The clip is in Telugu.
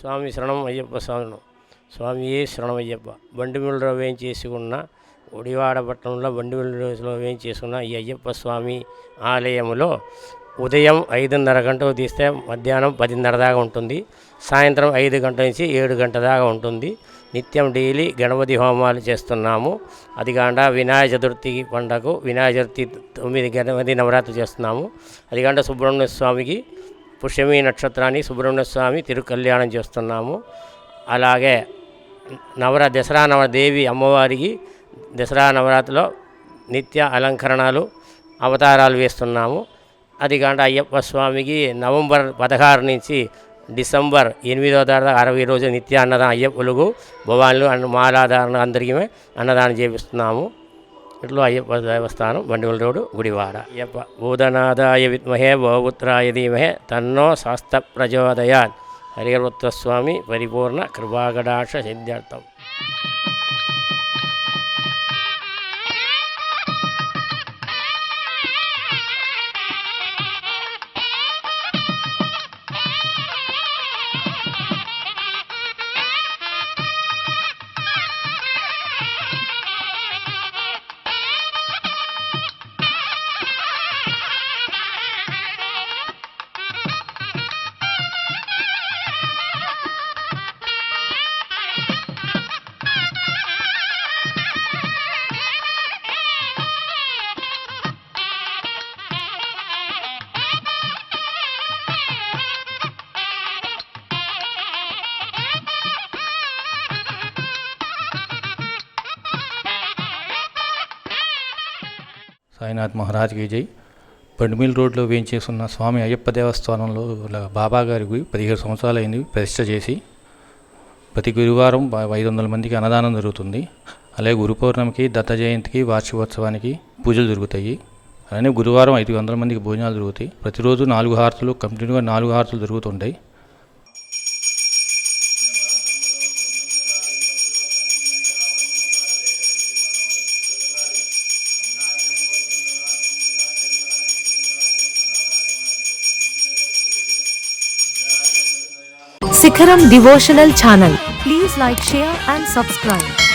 స్వామి శరణం అయ్యప్ప స్వామి. స్వామియే శరణం అయ్యప్ప. బండిమిల్లిలో వేయించేసి ఉన్న ఒడివాడ పట్టణంలో బండిమిల్లిలో వేయించేసుకున్న ఈ అయ్యప్ప స్వామి ఆలయంలో ఉదయం ఐదున్నర గంటకు తీస్తే మధ్యాహ్నం పదిన్నర దాకా ఉంటుంది. సాయంత్రం ఐదు గంటల నుంచి ఏడు గంటల దాకా ఉంటుంది. నిత్యం డైలీ గణపతి హోమాలు చేస్తున్నాము. అది కాకుండా వినాయక చతుర్థి పండగకు వినాయక చతుర్థి తొమ్మిది గణపతి నవరాత్రి చేస్తున్నాము. అది కాకుండా సుబ్రహ్మణ్య స్వామికి పుష్యమి నక్షత్రాన్ని సుబ్రహ్మణ్య స్వామి తిరుకల్యాణం చేస్తున్నాము. అలాగే నవర దసరా నవదేవి అమ్మవారికి దసరా నవరాత్రిలో నిత్య అలంకరణలు అవతారాలు వేస్తున్నాము. అది కాక అయ్యప్ప స్వామికి నవంబర్ పదహారు నుంచి డిసెంబర్ ఎనిమిదో తారీఖు అరవై రోజు నిత్య అన్నదానం అయ్యప్పలకు భవాన్లు అన్న మాలాధారణ అందరికీ అన్నదానం చేపిస్తున్నాము. ఇట్లా అయ్యప్ప దేవస్థానం బండివల రోడ్డు గుడివాడ అయ్యప్ప భూతనాథాయ విద్మహే భవపుత్రాయ ధీమహే తన్నో శాస్త ప్రచోదయాత్ హరిహరవత్వ స్వామి పరిపూర్ణ కృపాకటాక్ష సిద్ధార్థం సాయినాథ్ మహారాజ్కి జై. పండుమిల్ రోడ్లో వేయించేసున్న స్వామి అయ్యప్ప దేవస్థానంలో బాబా గారికి పదిహేడు సంవత్సరాలు ప్రతిష్ట చేసి. ప్రతి గురువారం ఐదు వందల మందికి అన్నదానం జరుగుతుంది. అలాగే గురు పౌర్ణమికి దత్త జయంతికి వార్షికోత్సవానికి పూజలు జరుగుతాయి. అలానే గురువారం ఐదు వందల మందికి భోజనాలు జరుగుతాయి. ప్రతిరోజు నాలుగు హారతులు కంటిన్యూగా నాలుగు హారతులు జరుగుతుంటాయి. Sikharam Devotional Channel. Please like, share and subscribe.